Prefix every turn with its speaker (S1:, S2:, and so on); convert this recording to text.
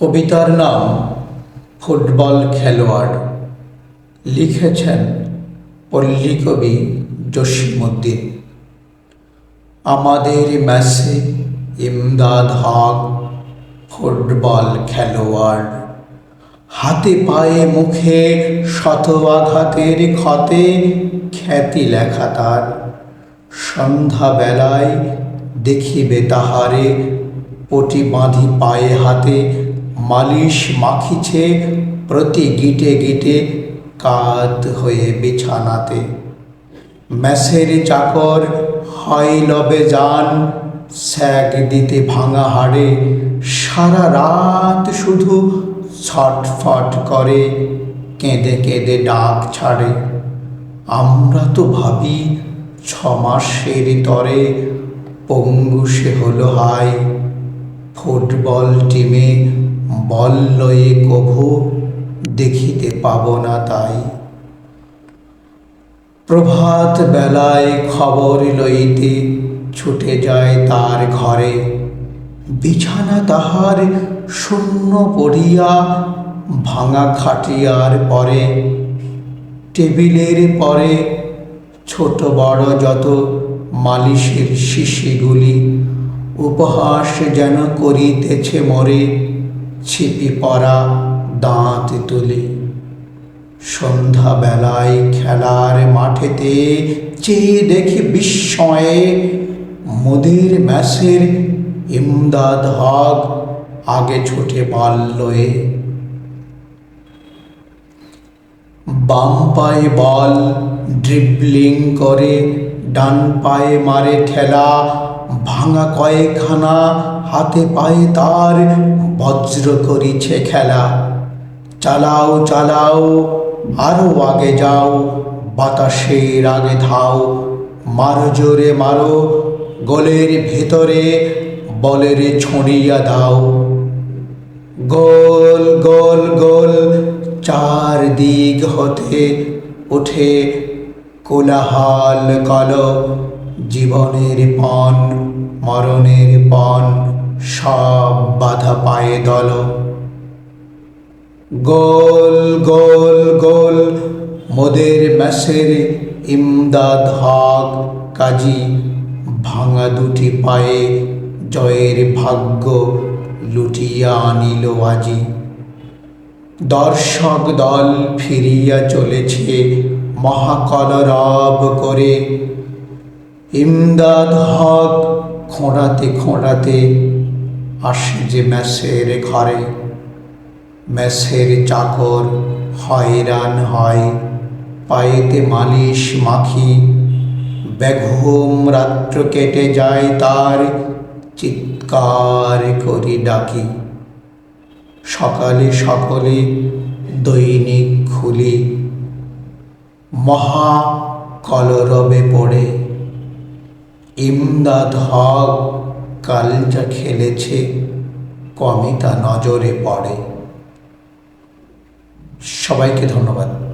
S1: কবিতার নাম, ফুটবল খেলোয়াড়, লিখেছেন পল্লীকবি জসীমউদ্দিন। আমাদের ম্যাচে ইমদাদ হক, ফুটবল খেলোয়াড়। হাতে পায়ে মুখে শত আঘাতের ক্ষতে খ্যাতি লেখা তার। সন্ধ্যাবেলায় দেখিবে তাহারে, পটি বাঁধি পায়ে হাতে মালিশ মাখিছে প্রতি গিটে গিটে কাত হয়ে বিছানাতে। ম্যাসের চাকর হয় লবে যান, স্যাগ দিতে ভাঙা হাড়ে। সারা রাত শুধু ছটফট করে, কেঁদে কেঁদে ডাক ছাড়ে। আমরা তো ভাবি ছ মাসের তরে পঙ্গু সে হলো হায়। ফুটবল টিমে বল লয়ে কভু দেখিতে পাব না তাই। প্রভাত বেলায় খবর লইতে ছুটে যায় তার ঘরে। বিছানা তাহার শূন্য পড়িয়া ভাঙা খাটিয়ার পরে। টেবিলের পরে ছোট বড় যত মালিশের শিশিগুলি, উপহাস যেন করিতেছে মরে। ছিপি পরা দাঁত তুলি। সন্ধ্যাবেলায় খেলার মাঠেতে চেয়ে দেখি বিস্ময়ে মোদের ম্যাসের ইমদাদ হক আগে ছুটে পাল্লয়ে। বাম পায়ে বল ড্রিবলিং করে, ডান পায়ে মারে ঠেলা, ভাঙা কয়েকখানা হাতে পায়ে তার বজ্র করিছে খেলা। চালাও চালাও, আরও আগে যাও, বাতাসের আগে ধাও। মারো জোরে মারো, গোলের ভেতরে বলের ছড়িয়া দাও। গোল গোল গোল চার দিক হতে ওঠে কোলাহাল কল জীবনের পণ মরণের পণ সব বাধা পায়ে দল গোল গোল গোল, মোদের ম্যাসের ইমদাদ হক কাজী ভাঙা দুটি পায়ে জয়ের ভাগ্য লুটিয়া আনিল আজি। দর্শক দল ফিরিয়া চলেছে মহাকলরব করে। ইমদাদ হক খোঁড়াতে খোঁড়াতে যে ম্যাসের ঘরে। ম্যাসের চাকর হয়রান হয়, পায়েতে মালিশ মাখি। ব্যাঘুম রাত্র কেটে যায় তার, চিৎকার করি ডাকি। সকালে সকলে দৈনিক খুলি। মহা কলরবে পড়ে। ইমদাদ হক কাল যা খেলেছে কমই তা নজরে পড়ে। সবাইকে ধন্যবাদ।